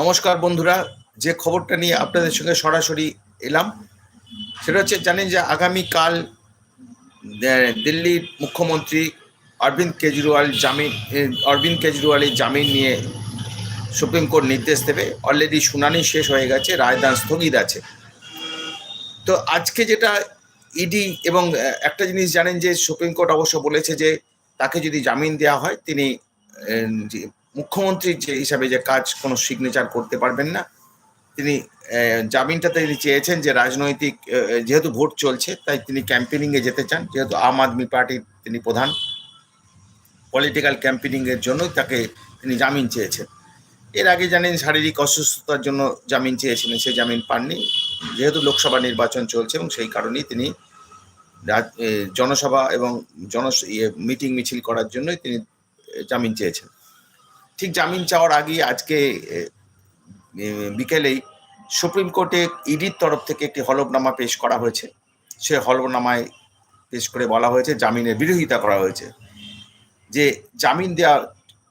নমস্কার বন্ধুরা, যে খবরটা নিয়ে আপনাদের সঙ্গে সরাসরি এলাম, সেটা হচ্ছে জানেন যে আগামীকাল দিল্লির মুখ্যমন্ত্রী অরবিন্দ কেজরিওয়াল জামিন অরবিন্দ কেজরিওয়ালের জামিন নিয়ে সুপ্রিম কোর্ট নির্দেশ দেবে। অলরেডি শুনানি শেষ হয়ে গেছে, রায়দান স্থগিত আছে। তো আজকে যেটা ইডি এবং একটা জিনিস জানেন যে সুপ্রিম কোর্ট অবশ্য বলেছে যে তাকে যদি জামিন দেওয়া হয়, তিনি মুখ্যমন্ত্রীর যে হিসাবে যে কাজ কোনো সিগনেচার করতে পারবেন না তিনি আহ, জামিনটা তিনি চেয়েছেন যে রাজনৈতিক যেহেতু ভোট চলছে তাই তিনি ক্যাম্পেনিং এ যেতে চান। যেহেতু আম আদমি পার্টির তিনি প্রধান পলিটিক্যাল ক্যাম্পেনিং এর জন্য তাকে তিনি জামিন চেয়েছেন। এর আগে জানেন শারীরিক অসুস্থতার জন্য জামিন চেয়েছিলেন সে জামিন পাননি। যেহেতু লোকসভা নির্বাচন চলছে এবং সেই কারণেই তিনি জনসভা এবং জন মিটিং মিছিল করার জন্যই তিনি জামিন চেয়েছেন। ঠিক জামিন চাওয়ার আগে আজকে বিকেলেই সুপ্রিম কোর্টে ইডির তরফ থেকে একটি হলফনামা পেশ করা হয়েছে। সে হলফনামায় পেশ করে বলা হয়েছে, জামিনের বিরোধিতা করা হয়েছে। যে জামিন দেওয়া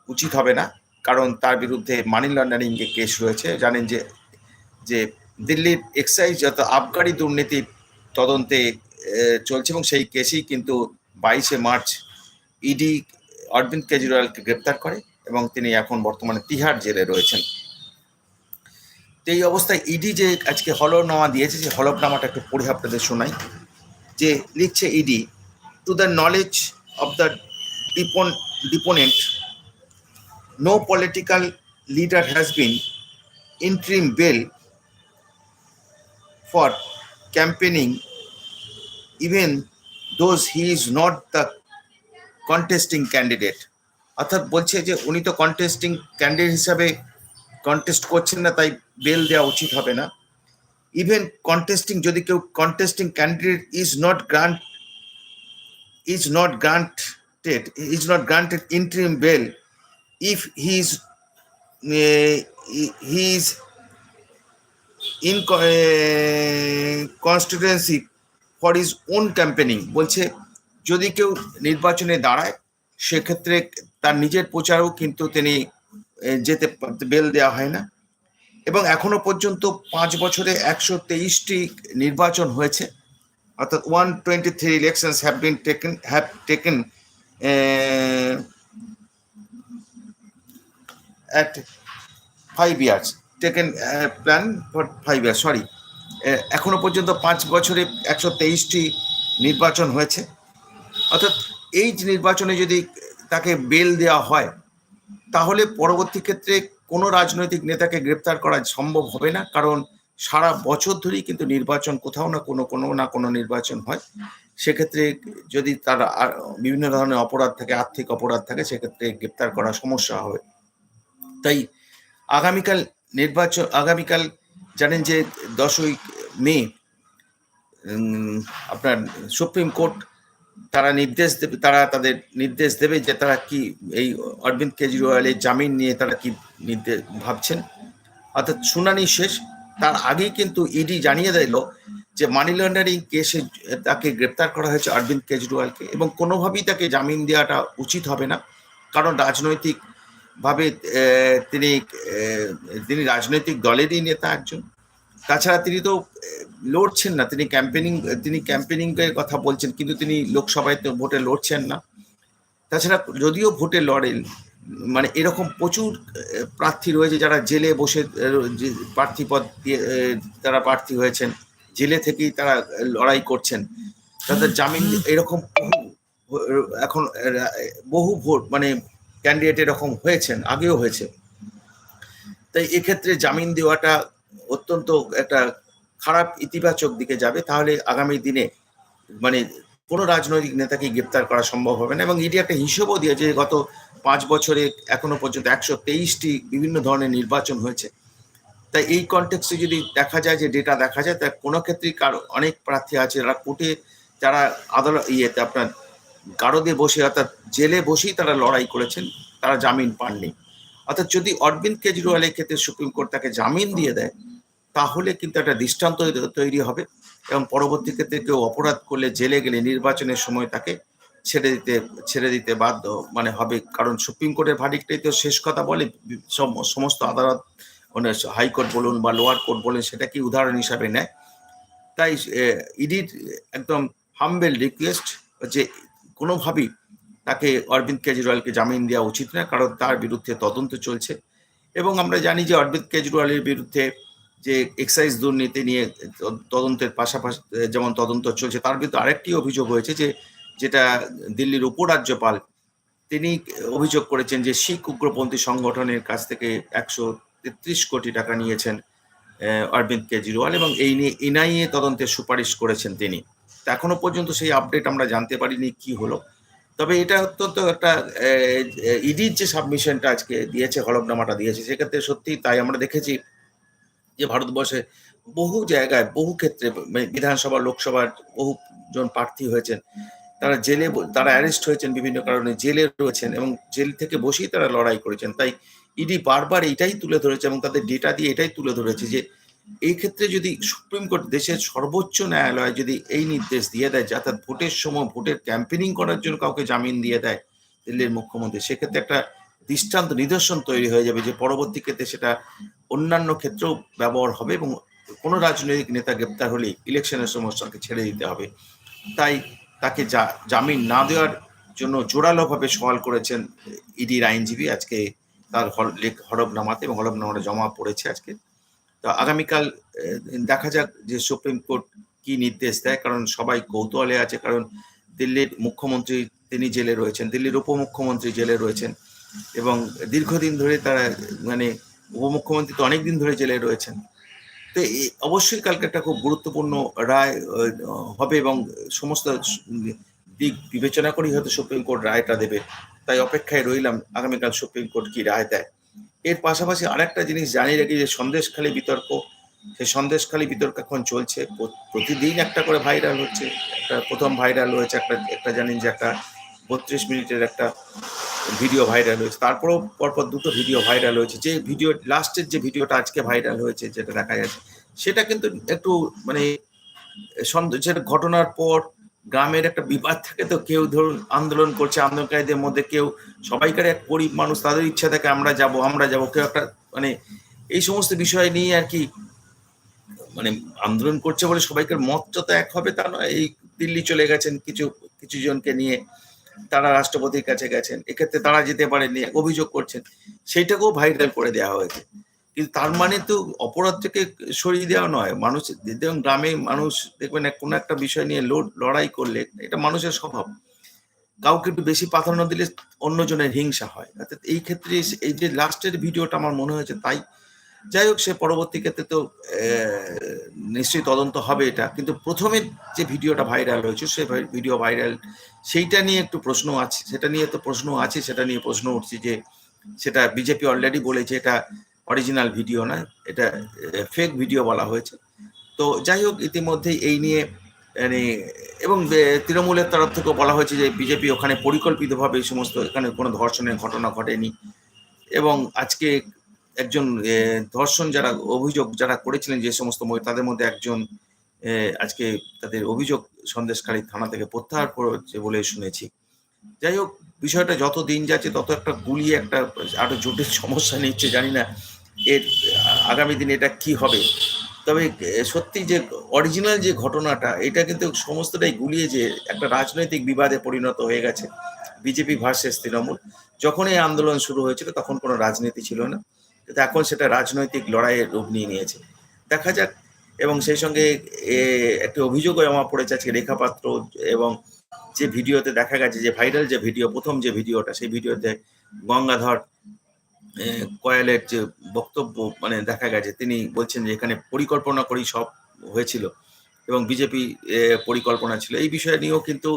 উচিত হবে না, কারণ তার বিরুদ্ধে মানি লন্ডারিং এর কেস রয়েছে। জানেন যে যে দিল্লির এক্সাইজ যত আবগারি দুর্নীতি তদন্তে চলছে এবং সেই কেসেই কিন্তু বাইশে মার্চ ইডি অরবিন্দ কেজরিওয়ালকে গ্রেপ্তার করে। এবং তিনি এখন বর্তমানে তিহার জেলে রয়েছেন। তো এই অবস্থায় ইডি যে আজকে হলফনামা দিয়েছে যে হলফনামাটা একটু পড়ে আপনাদের শোনাই। যে লিখছে ED to the knowledge of the ডিপন deponent no political leader has been interim bail for campaigning even those he is not the contesting candidate. অর্থাৎ বলছে যে উনি তো কন্টেস্টিং ক্যান্ডিডেট হিসাবে কন্টেস্ট করছেন না, তাই বেল দেওয়া উচিত হবে না। ইভেন কন্টেস্টিং যদি কেউ contesting candidate is not grant is not granted is not granted interim bail if he is he is in constituency for his own campaigning বলছে যদি কেউ নির্বাচনে দাঁড়ায়, সেক্ষেত্রে তার নিজের প্রচারেও কিন্তু তিনি যেতে বেল দেওয়া হয় না। এবং এখনও পর্যন্ত পাঁচ বছরে একশো তেইশটি নির্বাচন হয়েছে। অর্থাৎ one twenty three elections have been taken have taken at five years taken plan for five years sorry এখনও পর্যন্ত পাঁচ বছরে একশো তেইশটি নির্বাচন হয়েছে। অর্থাৎ এই নির্বাচনে যদি তাকে বেল দেওয়া হয়, তাহলে পরবর্তী ক্ষেত্রে কোনো রাজনৈতিক নেতাকে গ্রেপ্তার করা সম্ভব হবে না, কারণ সারা বছর ধরেই কিন্তু নির্বাচন কোথাও না কোনো কোনো না কোনো নির্বাচন হয়। সেক্ষেত্রে যদি তার বিভিন্ন ধরনের অপরাধ থাকে, আর্থিক অপরাধ থাকে, সেক্ষেত্রে গ্রেপ্তার করা সমস্যা হবে। তাই আগামীকাল নির্বাচন, আগামীকাল জানেন যে দশই মে আপনার সুপ্রিম কোর্ট তারা নির্দেশ দেবে, তারা তাদের নির্দেশ দেবে যে তারা কি এই অরবিন্দ কেজরিওয়ালের জামিন নিয়ে তারা কি নির্দেশ ভাবছেন। অর্থাৎ শুনানি শেষ, তার আগেই কিন্তু ইডি জানিয়ে দিল যে মানি লন্ডারিং কেসে তাকে গ্রেপ্তার করা হয়েছে অরবিন্দ কেজরিওয়ালকে এবং কোনোভাবেই তাকে জামিন দেওয়াটা উচিত হবে না। কারণ রাজনৈতিক ভাবে তিনি তিনি রাজনৈতিক দলেরই নেতা একজন। তাছাড়া তিনি তো লড়ছেন না। তিনি ক্যাম্পেনিং তিনি ক্যাম্পেনিং এর কথা বলছেন কিন্তু তিনি লোকসভায় তো ভোটে লড়ছেন না। তাছাড়া যদিও ভোটে লড়েন মানে এরকম প্রচুর প্রার্থী রয়েছে যারা জেলে বসে আহ, যে প্রার্থী পদ দিয়ে তারা প্রার্থী হয়েছেন। জেলে থেকেই তারা লড়াই করছেন। তাদের জামিন এরকম এখন বহু ভোট মানে ক্যান্ডিডেট এরকম হয়েছেন আগেও হয়েছে। তাই এক্ষেত্রে জামিন দেওয়াটা অত্যন্ত একটা খারাপ ইতিবাচক দিকে যাবে, তাহলে আগামী দিনে মানে কোনো রাজনৈতিক নেতাকে গ্রেপ্তার করা সম্ভব হবে না। এবং ইডি একটা হিসেবও দিয়েছে যে গত পাঁচ বছরে এখনও পর্যন্ত একশো তেইশটি বিভিন্ন ধরনের নির্বাচন হয়েছে। তাই এই কনটেক্সটে যদি দেখা যায় যে ডেটা দেখা যায় তা কোনো ক্ষেত্রেই কারও, অনেক প্রার্থী আছে যারা কোর্টে, যারা আদালত ইয়েতে আপনার গারদে বসে অর্থাৎ জেলে বসেই তারা লড়াই করেছেন, তারা জামিন পাননি। অর্থাৎ যদি অরবিন্দ কেজরিওয়ালের ক্ষেত্রে সুপ্রিম কোর্ট তাকে জামিন দিয়ে দেয়, তাহলে কিন্তু একটা দৃষ্টান্ত তৈরি হবে এবং পরবর্তী ক্ষেত্রে কেউ অপরাধ করলে জেলে গেলে নির্বাচনের সময় তাকে ছেড়ে দিতে ছেড়ে দিতে বাধ্য মানে হবে। কারণ সুপ্রিম কোর্টের ভার্ডিক্টটাই তো শেষ কথা বলে, সম- সমস্ত আদালত মানে হাইকোর্ট বলুন বা লোয়ার কোর্ট বলুন সেটা কি উদাহরণ হিসাবে নেয়। তাই ইডির একদম হাম্বেল রিকোয়েস্ট যে কোনোভাবেই তাকে অরবিন্দ কেজরিওয়ালকে জামিন দেওয়া উচিত না কারণ তার বিরুদ্ধে তদন্ত চলছে। এবং আমরা জানি যে অরবিন্দ কেজরিওয়ালের বিরুদ্ধে যে এক্সাইজ দুর্নীতি নিয়ে তদন্তের পাশাপাশি, যেমন তদন্ত চলছে, তার বিরুদ্ধে আরেকটি অভিযোগ হয়েছে যে, যেটা দিল্লির উপরাজ্যপাল, তিনি অভিযোগ করেছেন যে শিখ উগ্রপন্থী সংগঠনের কাছ থেকে একশো তেত্রিশ কোটি টাকা নিয়েছেন অরবিন্দ কেজরিওয়াল এবং এই নিয়ে এনআইএ তদন্তের সুপারিশ করেছেন তিনি। এখনও পর্যন্ত সেই আপডেট আমরা জানতে পারিনি কি হলো। তবে এটা অত্যন্ত একটা ইডির যে সাবমিশনটা আজকে দিয়েছে হলফনামাটা দিয়েছে, সেক্ষেত্রে সত্যি তাই আমরা দেখেছি যে ভারতবর্ষে বহু জায়গায়, বহু ক্ষেত্রে বিধানসভা লোকসভার বহুজন প্রার্থী হয়েছেন। তারা জেলে তারা অ্যারেস্ট হয়েছেন বিভিন্ন কারণে, জেলে রয়েছেন এবং জেল থেকে বসেই তারা লড়াই করেছেন। তাই ইডি বারবার এটাই তুলে ধরেছে এবং তাদের ডেটা দিয়ে এটাই তুলে ধরেছে যে এই ক্ষেত্রে যদি সুপ্রিম কোর্ট দেশের সর্বোচ্চ ন্যায়ালয় যদি এই নির্দেশ দিয়ে দেয় যাতে ভোটের সময় ভোটের ক্যাম্পেনিং করার জন্য কাউকে জামিন দিয়ে দেয় দিল্লির মুখ্যমন্ত্রী, সেক্ষেত্রে একটা দৃষ্টান্ত নিদর্শন তৈরি হয়ে যাবে যে পরবর্তী ক্ষেত্রে সেটা অন্যান্য ক্ষেত্রেও ব্যবহার হবে এবং কোনো রাজনৈতিক নেতা গ্রেপ্তার হলে ইলেকশনের সময় তাকে ছেড়ে দিতে হবে। তাই তাকে যা জামিন না দেওয়ার জন্য জোরালোভাবে সওয়াল করেছেন ইডির আইনজীবী। আজকে তার হরফনামাতে এবং হরফনামাটা জমা পড়েছে আজকে। তো আগামীকাল দেখা যাক যে সুপ্রিম কোর্ট কি নির্দেশ দেয়, কারণ সবাই কৌতূহলে আছে, কারণ দিল্লির মুখ্যমন্ত্রী তিনি জেলে রয়েছেন, দিল্লির উপমুখ্যমন্ত্রী জেলে রয়েছেন এবং দীর্ঘদিন ধরে তারা মানে উপমুখ্যমন্ত্রী তো অনেকদিন ধরে জেলে রয়েছেন। তো অবশ্যই কালকে একটা খুব গুরুত্বপূর্ণ রায় হবে এবং সমস্ত দিক বিবেচনা করেই হয়তো সুপ্রিম কোর্ট রায়টা দেবে। তাই অপেক্ষায় রইলাম, আগামীকাল সুপ্রিম কোর্ট কি রায় দেয়। এর পাশাপাশি আরেকটা জিনিস জানিয়ে রাখি যে সন্দেশখালী বিতর্ক, সেই সন্দেশখালী বিতর্ক এখন চলছে। প্রতিদিন একটা করে ভাইরাল হচ্ছে। একটা প্রথম ভাইরাল হয়েছে, একটা একটা জানেন যে একটা বত্রিশ মিনিটের একটা ভিডিও ভাইরাল হয়েছে। তারপরেও পরপর দুটো ভিডিও ভাইরাল হয়েছে। যে ভিডিও লাস্টের যে ভিডিওটা আজকে ভাইরাল হয়েছে, যেটা দেখা যাচ্ছে, সেটা কিন্তু একটু মানে সেটা ঘটনার পর গ্রামের একটা বিবাদ থাকে তো কেউ ধরুন আন্দোলন করছে, আন্দোলনকারীদের মধ্যে কেউ, সবাইকার এক গরিব মানুষ, তাদের ইচ্ছা থাকে আমরা যাব আমরা যাব, কেউ একটা মানে এই সমস্ত বিষয় নিয়ে আর কি মানে আন্দোলন করছে বলে সবাইকার মতটা তো এক হবে তা নয়। এই দিল্লি চলে গেছেন কিছু কিছু জনকে নিয়ে, তারা রাষ্ট্রপতির কাছে গেছেন, এক্ষেত্রে তারা যেতে পারেনি অভিযোগ করছেন সেইটাকেও ভাইরাল করে দেওয়া হয়েছে। কিন্তু তার মানে তো অপরাধ থেকে সরিয়ে দেওয়া নয়। মানুষ দেখুন গ্রামে মানুষ দেখবেন কোনো একটা বিষয় নিয়ে লড়াই করলে এটা মানুষের স্বভাব। কাউকে একটু বেশি প্রাধান্য দিলে অন্যজনের হিংসা হয়। অর্থাৎ এই ক্ষেত্রে এই যে লাস্টের ভিডিওটা আমার মনে হয়েছে তাই। যাই হোক, সে পরবর্তী ক্ষেত্রে তো নিশ্চয়ই তদন্ত হবে এটা। কিন্তু প্রথমে যে ভিডিওটা ভাইরাল হয়েছে, সে ভিডিও ভাইরাল, সেইটা নিয়ে একটু প্রশ্ন আছে। সেটা নিয়ে তো প্রশ্ন আছে, সেটা নিয়ে প্রশ্ন উঠছে যে, সেটা বিজেপি অলরেডি বলেছে, এটা অরিজিনাল ভিডিও না এটা ফেক ভিডিও বলা হয়েছে। তো যাই হোক, ইতিমধ্যেই এই নিয়ে মানে এবং তৃণমূলের তরফ থেকেও বলা হয়েছে যে বিজেপি ওখানে পরিকল্পিতভাবে এই সমস্ত, এখানে কোনো ধর্ষণের ঘটনা ঘটেনি। এবং আজকে একজন ধর্ষণ যারা, অভিযোগ যারা করেছিলেন যে সমস্ত তাদের মধ্যে একজন আজকে তাদের অভিযোগ সন্দেশকারী থানা থেকে প্রত্যাহার করেছে বলে শুনেছি। যাই হোক, বিষয়টা যত দিন যাচ্ছে, তত একটা গুলিয়ে একটা আরও জটিল সমস্যা নিচ্ছে, জানি না এর, আগামী দিনে এটা কি হবে? তবে সত্যি যে অরিজিনাল যে ঘটনাটা, এটা কিন্তু সমস্তটাই গুলিয়ে যে একটা রাজনৈতিক বিবাদে পরিণত হয়ে গেছে, বিজেপি ভার্সেস তৃণমূল। যখন এই আন্দোলন শুরু হয়েছিল, তখন কোনো রাজনীতি ছিল না। কিন্তু এখন সেটা রাজনৈতিক লড়াইয়ের রূপ নিয়ে নিয়েছে। দেখা যাক। এবং সেই সঙ্গে একটি অভিযোগও জমা পড়েছে আজকে রেখাপাত্র এবং যে ভিডিওতে দেখা গেছে, যে ভাইরাল যে ভিডিও, প্রথম যে ভিডিওটা, সেই ভিডিওতে গঙ্গাধর কয়ালের যে বক্তব্য মানে দেখা গেছে, তিনি বলছেন যে এখানে পরিকল্পনা করেই সব হয়েছিল এবং বিজেপি পরিকল্পনা ছিল। এই বিষয় নিয়েও কিন্তু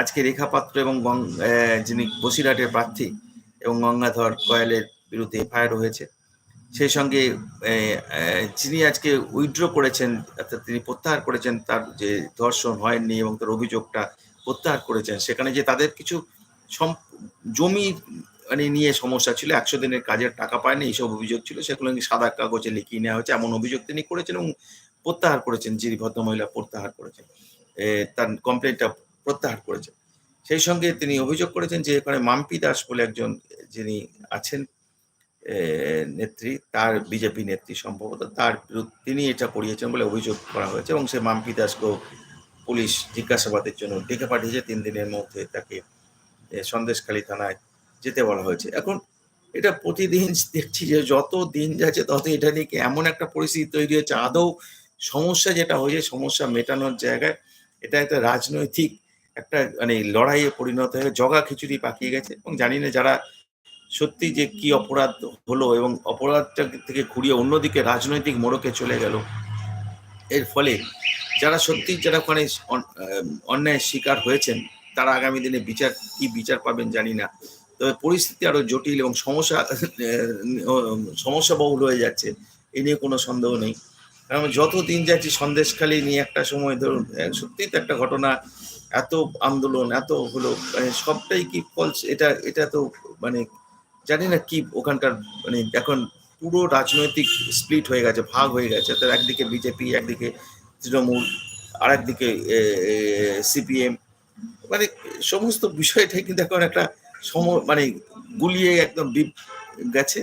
আজকে রেখাপাত্র এবং যিনি বসিরহাটের প্রার্থী এবং গঙ্গাধর কয়ালের বিরুদ্ধে এফআইআর হয়েছে, সেই সঙ্গে যিনি আজকে উইথড্র করেছেন, অর্থাৎ তিনি প্রত্যাহার করেছেন, তার যে ধর্ষণ হয়নি এবং তার অভিযোগটা প্রত্যাহার করেছেন, সেখানে যে তাদের কিছু জমি মানে নিয়ে সমস্যা ছিল, একশো দিনের কাজের টাকা পায়নি, এইসব অভিযোগ ছিল, সেগুলো সাদা কাগজে লিখিয়ে নেওয়া হয়েছে, এমন অভিযোগ তিনি করেছেন এবং প্রত্যাহার করেছেন, যিনি ভদ্রমহিলা প্রত্যাহার করেছেন। তার কমপ্লেনটা প্রত্যাহার করেছেন। সেই সঙ্গে তিনি অভিযোগ করেছেন যে এখানে মাম্পি দাস বলে একজন, যিনি আছেন নেত্রী, তার বিজেপি নেত্রী সম্ভবত, তার বিরুদ্ধে তিনি এটা করিয়েছেন বলে অভিযোগ করা হয়েছে এবং সে মাম্পি দাসকেও পুলিশ জিজ্ঞাসাবাদের জন্য ডেকে পাঠিয়েছে। তিন দিনের মধ্যে তাকে সন্দেশখালী থানায় যেতে বলা হয়েছে। এখন এটা প্রতিদিন দেখছি যে যত দিন যাচ্ছে তত এটা নিয়ে এমন একটা পরিস্থিতি তৈরি হচ্ছে আদৌ সমস্যা যেটা হয়েছে, সমস্যা মেটানোর জায়গায় এটা একটা রাজনৈতিক একটা মানে লড়াইয়ে পরিণত হয়ে জগা খিচুড়ি পাকিয়ে গেছে এবং জানি না যারা সত্যি যে কি অপরাধ হলো এবং অপরাধটা থেকে ঘুরিয়ে অন্যদিকে রাজনৈতিক মোড়কে চলে গেল। এর ফলে যারা সত্যি যারা ওখানে অন- অন্যায়ের শিকার হয়েছেন, তারা আগামী দিনে বিচার, কি বিচার পাবেন জানি না। তবে পরিস্থিতি আরও জটিল এবং সমস্যা সমস্যা বহুল হয়ে যাচ্ছে। এ নিয়ে কোনো সন্দেহ নেই। কারণ যত দিন যাচ্ছি সন্দেশখালী নিয়ে একটা সময় ধরুন আহ, সত্যিই তো একটা ঘটনা এত আন্দোলন এত হলো মানে সবটাই কি ফলস এটা এটা তো মানে জানি না কি ওখানকার মানে এখন পুরো রাজনৈতিক স্প্লিট হয়ে গেছে ভাগ হয়ে গেছে। তার একদিকে বিজেপি একদিকে তৃণমূল আর একদিকে সিপিএম মানে সমস্ত বিষয়টাই কিন্তু এখন একটা সম মানে গুলিয়ে একদম ডিপ গেছে।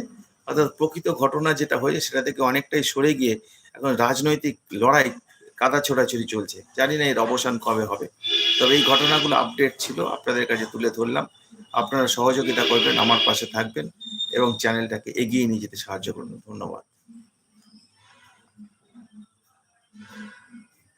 অর্থাৎ প্রকৃত ঘটনা যেটা হয়েছে সেটা থেকে অনেকটাই সরে গিয়ে এখন রাজনৈতিক লড়াই কাদা ছোড়াছুড়ি চলছে। জানি না এর অবসান কবে হবে। তবে এই ঘটনাগুলো আপডেট ছিল, আপনাদের কাছে তুলে ধরলাম। আপনারা সহযোগিতা করবেন, আমার পাশে থাকবেন এবং চ্যানেলটাকে এগিয়ে নিয়ে যেতে সাহায্য করবেন ধন্যবাদ।